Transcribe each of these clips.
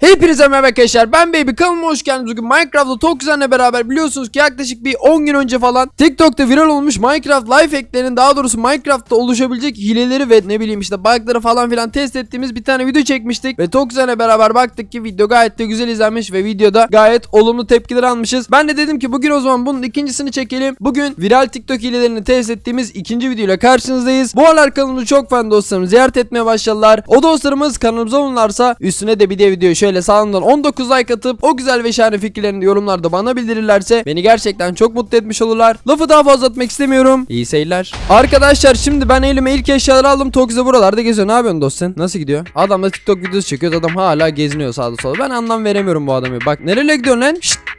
Hepinize merhaba arkadaşlar ben Baby kanalıma hoş geldiniz bugün Minecraft'ta Tokuzan'la beraber biliyorsunuz ki yaklaşık bir 10 gün önce falan TikTok'ta viral olmuş Minecraft life hacklerinin daha doğrusu Minecraft'ta oluşabilecek hileleri ve ne bileyim işte bug'ları falan filan test ettiğimiz bir tane video çekmiştik ve Tokuzan'la beraber baktık ki video gayet de güzel izlenmiş ve videoda gayet olumlu tepkiler almışız. Ben de dedim ki bugün o zaman bunun ikincisini çekelim. Bugün viral TikTok hilelerini test ettiğimiz ikinci videoyla karşınızdayız. Bu aralar kanalımızı çok fan dostlarım ziyaret etmeye başladılar. O dostlarımız kanalımıza olurlarsa üstüne de bir de video şöyle sağından 19 like atıp o güzel ve şahane fikirlerini yorumlarda bana bildirirlerse beni gerçekten çok mutlu etmiş olurlar. Lafı daha fazla atmak istemiyorum. İyi seyirler. Arkadaşlar şimdi ben elime ilk eşyaları aldım. Tokyo buralarda geziyor. Ne yapıyorsun dostum? Nasıl gidiyor? Adam da TikTok videosu çekiyor. Adam hala geziniyor sağda solda. Ben anlam veremiyorum bu adamı. Bak nereye gidiyorsun lan? Şşt.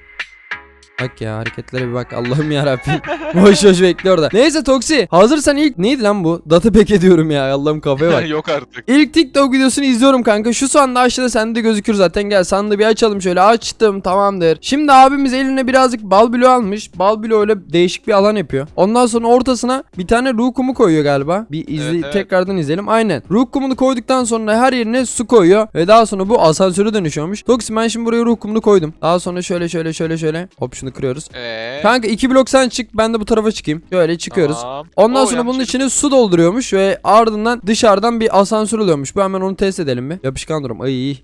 Bak ya hareketlere bir bak Allah'ım yarabbim. boş boş bekliyor orada. Neyse Toksi hazırsan ilk neydi lan bu? Data pack ediyorum ya Allah'ım kafaya bak. Yok artık. İlk TikTok videosunu izliyorum kanka. Şu sanda aşağıda sende gözükür zaten. Gel sandığı bir açalım şöyle. Açtım tamamdır. Şimdi abimiz eline birazcık bal bloğu almış. Bal bloğu öyle değişik bir alan yapıyor. Ondan sonra ortasına bir tane ruh kumu koyuyor galiba. Bir izle Evet, evet. tekrardan izleyelim. Aynen. Ruh kumunu koyduktan sonra her yerine su koyuyor. Ve daha sonra bu asansöre dönüşüyormuş. Toksi ben şimdi buraya ruh kumunu koydum. Daha sonra şöyle şöyle şöyle şöyle. Hop şunu kırıyoruz. Eee? Kanka iki blok sen çık ben de bu tarafa çıkayım. Şöyle çıkıyoruz. Tamam. Ondan Oo, sonra bunun yanlış içine su dolduruyormuş ve ardından dışarıdan bir asansör oluyormuş. Bu hemen onu test edelim bir. Yapışkan durum. Ay.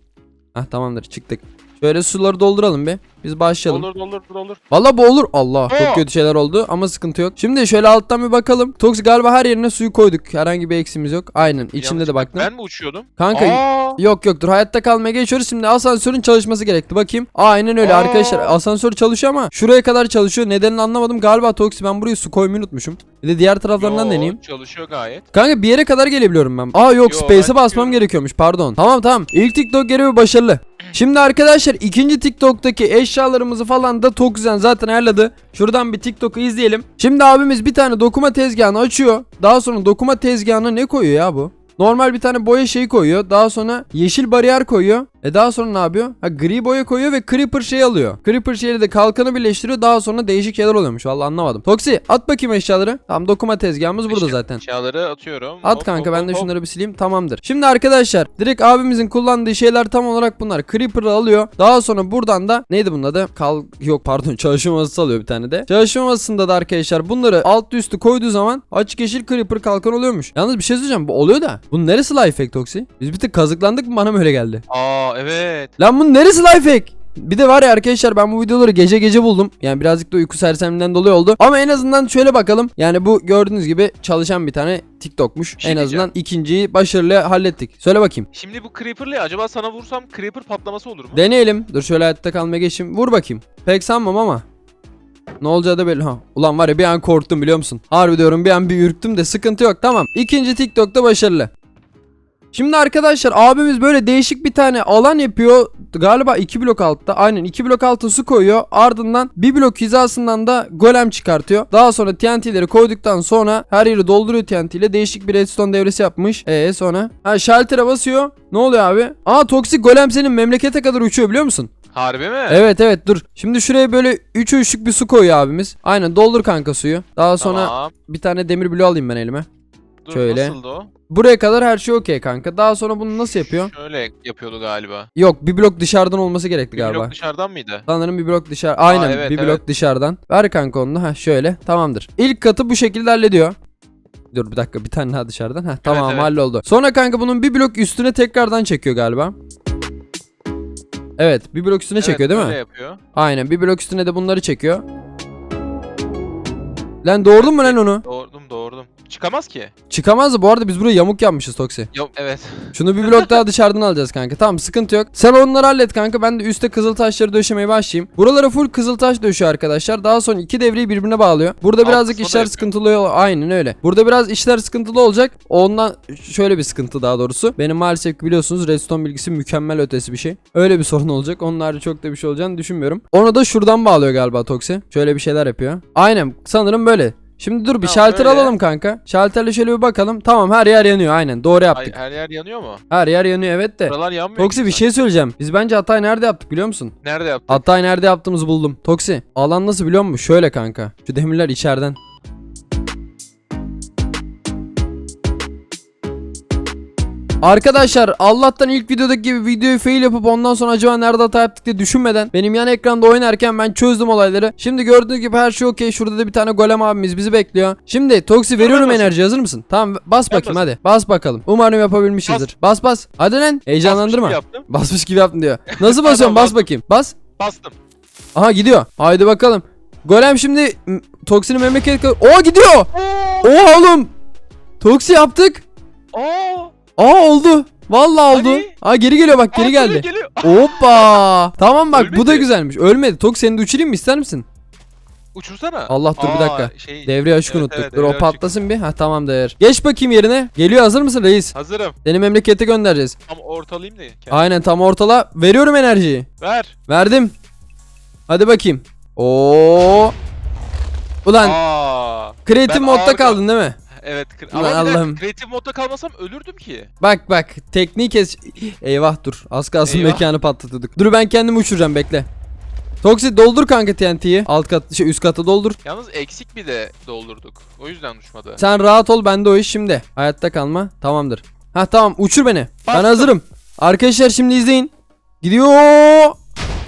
Hah tamamdır çıktık. Şöyle suları dolduralım bir. Biz başlayalım. Olur olur olur. Valla bu olur. Allah çok Oo. kötü şeyler oldu ama sıkıntı yok. Şimdi şöyle alttan bir bakalım. Tox galiba her yerine suyu koyduk. Herhangi bir eksimiz yok. Aynen içinde de baktım. Ben mi uçuyordum? Kanka Aa, Yok yoktur hayatta kalmaya geçiyoruz şimdi asansörün çalışması gerekti bakayım Aynen öyle Aa. arkadaşlar asansör çalışıyor ama şuraya kadar çalışıyor nedenini anlamadım galiba Toksi ben buraya su koymayı unutmuşum Bir de diğer taraflarından yo, deneyeyim Çalışıyor gayet. Kanka bir yere kadar gelebiliyorum ben Aa yok Yo, space'e basmam gerekiyormuş pardon Tamam tamam İlk TikTok görevi başarılı Şimdi arkadaşlar ikinci TikTok'taki eşyalarımızı falan da Tokzen zaten ayarladı. Şuradan bir TikTok'u izleyelim. Şimdi abimiz bir tane dokuma tezgahını açıyor. Daha sonra dokuma tezgahına ne koyuyor ya bu? Normal bir tane boya şeyi koyuyor. Daha sonra yeşil bariyer koyuyor. E daha sonra ne yapıyor? Ha gri boya koyuyor ve creeper şey alıyor. Creeper şeyle de kalkanı birleştiriyor. Daha sonra değişik şeyler oluyormuş. Vallahi anlamadım. Toksi at bakayım eşyaları. Tamam dokuma tezgahımız burada zaten. Eşyaları atıyorum. At Hop, kanka hop, ben de hop, şunları bir sileyim tamamdır. Şimdi arkadaşlar direkt abimizin kullandığı şeyler tam olarak bunlar. Creeper'ı alıyor. Daha sonra buradan da neydi bunun adı? Kal yok pardon çalışma masası alıyor bir tane de. Çalışma masasında da arkadaşlar bunları alt üstü koyduğu zaman açık yeşil Creeper kalkan oluyormuş. Yalnız bir şey söyleyeceğim bu oluyor da. Bunun neresi life hack Toksi? Biz bir tık kazıklandık mı bana mı öyle geldi? Aa evet. Lan bunun neresi life hack? Bir de var ya arkadaşlar ben bu videoları gece gece buldum. Yani birazcık da uyku sersemliğinden dolayı oldu. Ama en azından şöyle bakalım. Yani bu gördüğünüz gibi çalışan bir tane TikTok'muş. Şey en azından diyeceğim. ikinciyi başarılı hallettik. Söyle bakayım. Şimdi bu Creeper'la acaba sana vursam Creeper patlaması olur mu? Deneyelim. Dur şöyle hayatta kalmaya geçeyim. Vur bakayım. Pek sanmam ama. Ne olacağı da belli. Ha. Ulan var ya bir an korktum biliyor musun? Harbi diyorum bir an bir ürktüm de sıkıntı yok. Tamam. İkinci TikTok'ta başarılı. Şimdi arkadaşlar abimiz böyle değişik bir tane alan yapıyor. Galiba 2 blok altta. Aynen 2 blok altı su koyuyor. Ardından bir blok hizasından da golem çıkartıyor. Daha sonra TNT'leri koyduktan sonra her yeri dolduruyor TNT ile. Değişik bir redstone devresi yapmış. Ee sonra? Ha shelter'a basıyor. Ne oluyor abi? Aa toksik golem senin memlekete kadar uçuyor biliyor musun? Harbi mi? Evet evet dur. Şimdi şuraya böyle 3 üçlük bir su koyuyor abimiz. Aynen doldur kanka suyu. Daha sonra Tamam. bir tane demir bloğu alayım ben elime. Dur, şöyle. Nasıldı o? Buraya kadar her şey okey kanka. Daha sonra bunu nasıl yapıyor? Şöyle yapıyordu galiba. Yok bir blok dışarıdan olması gerekti Bir galiba. blok dışarıdan mıydı? Sanırım bir blok dışarı. Aynen evet, bir blok evet. dışarıdan. Ver kanka onu. Ha şöyle. Tamamdır. İlk katı bu şekilde hallediyor. Dur bir dakika bir tane daha dışarıdan. Ha tamam evet. halloldu. Sonra kanka bunun bir blok üstüne tekrardan çekiyor galiba. Evet bir blok üstüne çekiyor değil mi? yapıyor. Aynen bir blok üstüne de bunları çekiyor. Lan doğurdun mu lan onu? Doğurdum doğurdum. Çıkamaz ki. Çıkamazdı bu arada biz burayı yamuk yapmışız Toksi. Yok evet. Şunu bir blok daha dışarıdan alacağız kanka. Tamam sıkıntı yok. Sen onları hallet kanka. Ben de üstte kızıl taşları döşemeye başlayayım. Buralara full kızıl taş döşüyor arkadaşlar. Daha sonra iki devreyi birbirine bağlıyor. Burada Alt birazcık da işler yapıyor. sıkıntılı ol- Aynen öyle. Burada biraz işler sıkıntılı olacak. Ondan şöyle bir sıkıntı daha doğrusu. Benim maalesef biliyorsunuz redstone bilgisi mükemmel ötesi bir şey. Öyle bir sorun olacak. Harici çok da bir şey olacağını düşünmüyorum. Onu da şuradan bağlıyor galiba Toksi. Şöyle bir şeyler yapıyor. Aynen sanırım böyle. Şimdi dur bir Tamam, şalter böyle. alalım kanka. Şalterle şöyle bir bakalım. Tamam her yer yanıyor aynen. Doğru Ay, yaptık. her yer yanıyor mu? Her yer yanıyor evet de. Buralar yanmıyor. Toksi ki bir sen. şey söyleyeceğim. Biz bence hatayı nerede yaptık biliyor musun? Nerede yaptın? Hatayı nerede yaptığımızı buldum. Toksi alan nasıl biliyor musun? Şöyle kanka. Şu demirler içeriden. Arkadaşlar Allah'tan ilk videodaki gibi videoyu fail yapıp ondan sonra acaba nerede hata yaptık diye düşünmeden benim yan ekranda oynarken ben çözdüm olayları. Şimdi gördüğünüz gibi her şey okey. Şurada da bir tane golem abimiz bizi bekliyor. Şimdi Toksi veriyorum basayım. enerji hazır mısın? Tamam bas Ben bakayım hadi. Bas bakalım. Umarım yapabilmişizdir. Bas bas. Hadi lan heyecanlandırma. Basmış gibi yaptım. Basmış gibi yaptın diyor. Nasıl basıyorum? Tamam, bas bakayım. Bas. Bastım. Aha gidiyor. Haydi bakalım. Golem şimdi Toksi'nin memleket... Oo gidiyor. Oo! Oo oğlum. Toksi yaptık. Oo! Aa oldu. Vallahi oldu. Hadi. Aa geri geliyor bak geri Aa, geldi. Geliyor. Hoppa. Tamam bak bu da Ölmedi. güzelmiş. Ölmedi. Tok seni de uçurayım mı ister misin? Uçursana. Allah, dur bir dakika. Şey, Devre açık Evet, unuttuk. evet, dur o devre açık. patlasın bir. Ha tamam değer. Geç bakayım yerine. Geliyor hazır mısın reis? Hazırım. Seni memlekete göndereceğiz. Tam ortalayayım da. kendim. Aynen tam ortala. Veriyorum enerjiyi. Ver. Verdim. Hadi bakayım. Oo. Ulan Aa. kreatif ben modda kaldın değil mi? Evet. Ulan Ama bir Allah'ım. kreatif modda kalmasam ölürdüm ki. Bak bak tekniği kes. Eyvah dur. Az kalsın Eyvah. mekanı patlatıyorduk. Dur ben kendimi uçuracağım bekle. Toksi doldur kanka TNT'yi. Alt kat şey üst kata doldur. Yalnız eksik bir de doldurduk. O yüzden uçmadı. Sen rahat ol bende o iş şimdi. Hayatta kalma. Tamamdır. Ha tamam uçur beni. Ben Bastım. hazırım. Arkadaşlar şimdi izleyin. Gidiyor.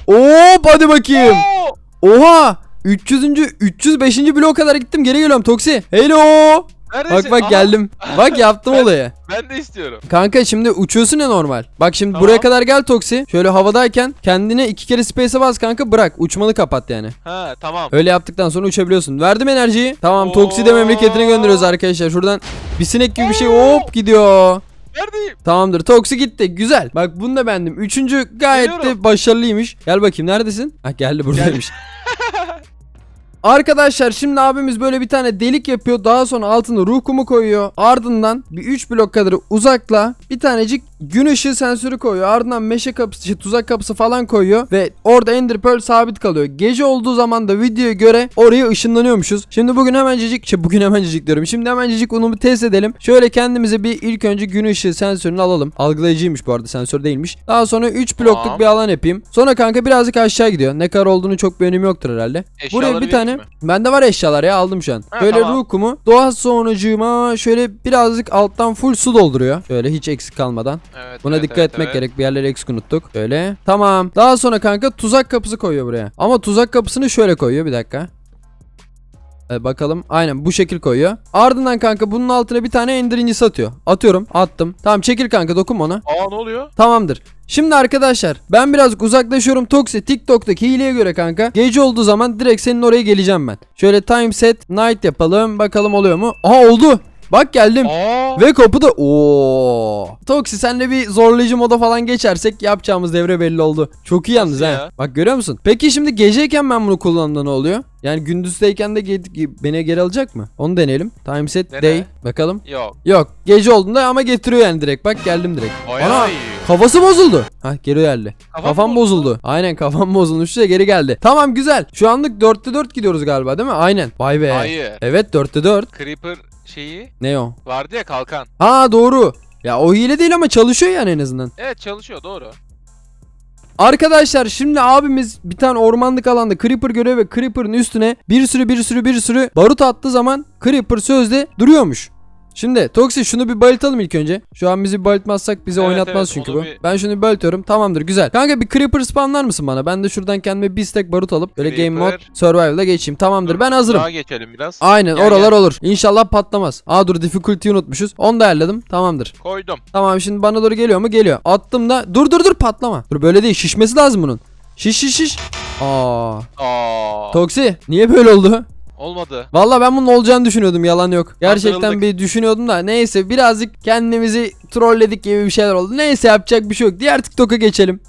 Hop hadi bakayım. Oo! Oha. 300. 305. bloğa kadar gittim. Geri geliyorum Toksi. Hello. Neredesin? Bak bak Aha, geldim. Bak yaptım Ben- olayı. Ben de istiyorum. Kanka şimdi uçuyorsun ya normal. Bak şimdi Tamam. buraya kadar gel Toksi. Şöyle havadayken kendine iki kere space'e bas kanka bırak. Uçmanı kapat yani. Ha tamam. Öyle yaptıktan sonra uçabiliyorsun. Verdim enerjiyi. Tamam. Toksi de memleketine gönderiyoruz arkadaşlar. Şuradan bir sinek gibi bir şey hop gidiyor. Neredeyim? Tamamdır. Toksi gitti. Güzel. Bak bunu da beğendim. Üçüncü gayet de Geliyorum. başarılıymış. Gel bakayım neredesin? Ha geldi buradaymış. Arkadaşlar şimdi abimiz böyle bir tane delik yapıyor. Daha sonra altına ruh kumu koyuyor. Ardından bir 3 blok kadar uzakla bir tanecik gün ışığı sensörü koyuyor. Ardından meşe kapısı, şey, tuzak kapısı falan koyuyor. Ve orada Ender Pearl sabit kalıyor. Gece olduğu zaman da videoya göre oraya ışınlanıyormuşuz. Şimdi bugün hemencecik, şey bugün hemencecik diyorum. Şimdi hemencecik onu bir test edelim. Şöyle kendimize bir ilk önce gün ışığı sensörünü alalım. Algılayıcıymış bu arada sensör değilmiş. Daha sonra 3 blokluk Tamam. bir alan yapayım. Sonra kanka birazcık aşağı gidiyor. Ne kadar olduğunu çok bir önemi yoktur herhalde. Buraya Eşyaları bir tane mi? bende var eşyalar ya aldım şu an. Ha, Böyle tamam. ruh kumu doğa sonucuma şöyle birazcık alttan full su dolduruyor. Şöyle hiç eksik kalmadan. Evet, Buna evet, dikkat evet, etmek evet. gerek. Bir yerleri eksik unuttuk. Şöyle. Tamam. Daha sonra kanka tuzak kapısı koyuyor buraya. Ama tuzak kapısını şöyle koyuyor. Bir dakika. Ee, bakalım. Aynen bu şekil koyuyor. Ardından kanka bunun altına bir tane ender incisi atıyor. Atıyorum. Attım. Tamam çekil kanka dokunma ona. Aa ne oluyor? Tamamdır. Şimdi arkadaşlar ben birazcık uzaklaşıyorum. Toksi TikTok'taki hileye göre kanka. Gece olduğu zaman direkt senin oraya geleceğim ben. Şöyle time set night yapalım. Bakalım oluyor mu? Aha oldu. Bak geldim. Aa. Ve kapı da ooo. Toksi senle bir zorlayıcı moda falan geçersek yapacağımız devre belli oldu. Çok iyi yalnız Nasıl ha. ya? Bak görüyor musun? Peki şimdi geceyken ben bunu kullandığımda ne oluyor? Yani gündüzdeyken de ge- beni geri alacak mı? Onu deneyelim. Time set Dene. day. Bakalım. Yok. Yok. Gece olduğunda ama getiriyor yani direkt. Bak geldim direkt. Ay Ana ay. kafası bozuldu. Ha geri geldi. Kafam Kafam bozuldu. bozuldu. Aynen kafam bozulmuş geri geldi. Tamam güzel. Şu anlık 4'te 4 gidiyoruz galiba değil mi? Aynen. Vay be. Hayır. Evet 4'te 4. Creeper şeyi Ne o? vardı ya kalkan. Ha doğru. Ya o hile değil ama çalışıyor yani en azından. Evet çalışıyor doğru. Arkadaşlar şimdi abimiz bir tane ormanlık alanda Creeper görüyor ve Creeper'ın üstüne bir sürü bir sürü bir sürü barut attığı zaman Creeper sözde duruyormuş. Şimdi Toksi şunu bir bayıltalım ilk önce. Şu an bizi bayıltmazsak bizi Evet, oynatmaz evet, çünkü bu. bir- Ben şunu bayıltıyorum. Tamamdır güzel. Kanka bir Creeper spawnlar mısın bana? Ben de şuradan kendime bir stack barut alıp böyle game mod Creeper. survival'a geçeyim. Tamamdır Dur, ben hazırım. Daha geçelim biraz. Aynen Gel, oralar gel. olur. İnşallah patlamaz. Aa dur difficulty'yi unutmuşuz. Onu da ayarladım. Tamamdır. Koydum. Tamam şimdi bana doğru geliyor mu? Geliyor. Attım da dur dur dur patlama. Dur böyle değil şişmesi lazım bunun. Şiş şiş şiş. Aa. Aa. Toksi niye böyle oldu? Olmadı. Valla ben bunun olacağını düşünüyordum yalan yok. Gerçekten Kandırıldık. bir düşünüyordum da neyse birazcık kendimizi trolledik gibi bir şeyler oldu. Neyse yapacak bir şey yok. Diğer TikTok'a geçelim.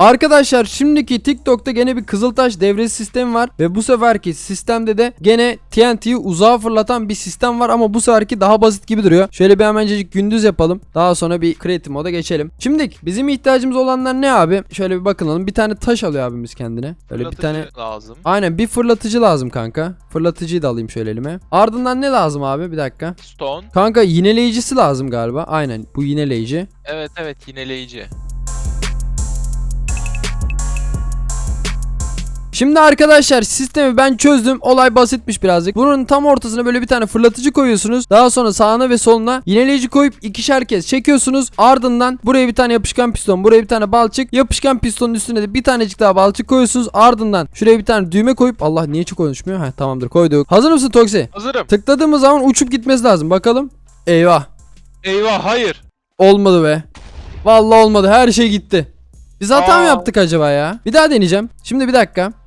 Arkadaşlar şimdiki TikTok'ta gene bir Kızıltaş devresi sistemi var ve bu seferki sistemde de gene TNT'yi uzağa fırlatan bir sistem var ama bu seferki daha basit gibi duruyor. Şöyle bir hemencecik gündüz yapalım. Daha sonra bir creative moda geçelim. Şimdi bizim ihtiyacımız olanlar ne abi? Şöyle bir bakınalım. Bir tane taş alıyor abimiz kendine. Böyle bir tane lazım. Aynen bir fırlatıcı lazım kanka. Fırlatıcıyı da alayım şöyle elime. Ardından ne lazım abi? Bir dakika. Stone. Kanka yineleyicisi lazım galiba. Aynen bu yineleyici. Evet evet yineleyici. Şimdi arkadaşlar sistemi ben çözdüm. Olay basitmiş birazcık. Bunun tam ortasına böyle bir tane fırlatıcı koyuyorsunuz. Daha sonra sağına ve soluna yineleyici koyup ikişer kez çekiyorsunuz. Ardından buraya bir tane yapışkan piston, buraya bir tane balçık. Yapışkan pistonun üstüne de bir tanecik daha balçık koyuyorsunuz. Ardından şuraya bir tane düğme koyup Allah niye hiç konuşmuyor? Heh, tamamdır koyduk. Hazır mısın Toksi? Hazırım. Tıkladığımız zaman uçup gitmesi lazım. Bakalım. Eyvah. Eyvah hayır. Olmadı be. Vallahi olmadı. Her şey gitti. Biz hata mı Aa. yaptık acaba ya? Bir daha deneyeceğim. Şimdi bir dakika.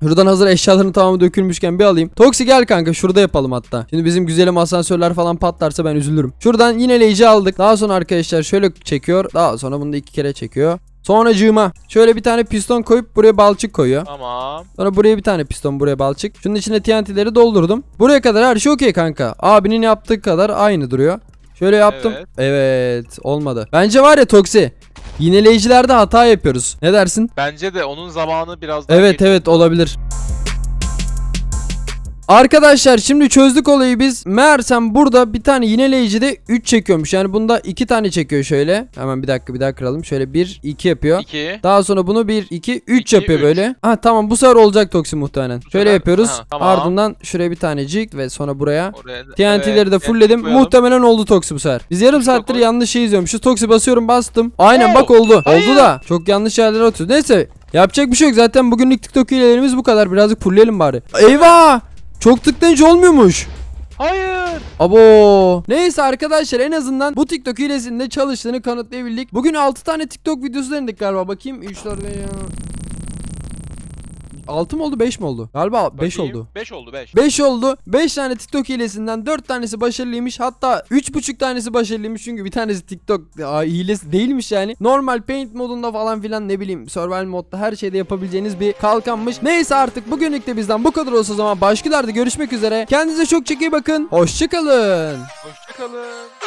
Şuradan hazır eşyaların tamamı dökülmüşken bir alayım. Toksi gel kanka şurada yapalım hatta. Şimdi bizim güzelim asansörler falan patlarsa ben üzülürüm. Şuradan yineleyici aldık. Daha sonra arkadaşlar şöyle çekiyor. Daha sonra bunu da iki kere çekiyor. Sonra cığıma şöyle bir tane piston koyup buraya balçık koyuyor. Tamam. Sonra buraya bir tane piston buraya balçık. Şunun içine TNT'leri doldurdum. Buraya kadar her şey okey kanka. Abinin yaptığı kadar aynı duruyor. Şöyle yaptım. Evet. Evet. olmadı. Bence var ya Toksi. Yineleyicilerde hata yapıyoruz. Ne dersin? Bence de onun zamanı biraz daha Evet geç. evet olabilir. Arkadaşlar şimdi çözdük olayı biz. Meğersem burada bir tane yineleyicide 3 çekiyormuş. Yani bunda 2 tane çekiyor şöyle. Hemen bir dakika bir daha kıralım. Şöyle 1 2 yapıyor. 2. Daha sonra bunu 1 2 3 İki, yapıyor üç. böyle. Ha tamam bu sefer olacak Toksi muhtemelen. Bu Şöyle sefer- yapıyoruz. Ha, tamam. Ardından şuraya bir tanecik ve sonra buraya Oraya TNT'leri de Evet, fullledim. koyalım. Muhtemelen oldu Toksi bu sefer. Biz yarım saattir yanlış şey izliyormuşuz. Toksi basıyorum bastım. Aynen Oo, bak oldu. hayır. Oldu da. Çok yanlış yerlere atıyor. Neyse. Yapacak bir şey yok. Zaten bugünlük TikTok hilelerimiz bu kadar. Birazcık fullleyelim bari. Eyvah! Çok tıklayınca olmuyormuş. Hayır. Abo. Neyse arkadaşlar en azından bu TikTok hilesinde çalıştığını kanıtlayabildik. Bugün 6 tane TikTok videosu denedik galiba. Bakayım 3 4 veya 6 mı oldu 5 mi oldu? Galiba 5 oldu. 5 oldu 5. 5 oldu. 5 tane TikTok hilesinden 4 tanesi başarılıymış. Hatta 3,5 tanesi başarılıymış çünkü bir tanesi TikTok aa, hilesi değilmiş yani. Normal paint modunda falan filan ne bileyim survival modda her şeyde yapabileceğiniz bir kalkanmış. Neyse artık bugünlük de bizden bu kadar olsa o zaman başkalarda görüşmek üzere. Kendinize çok çok iyi bakın. Hoşçakalın. Hoşçakalın.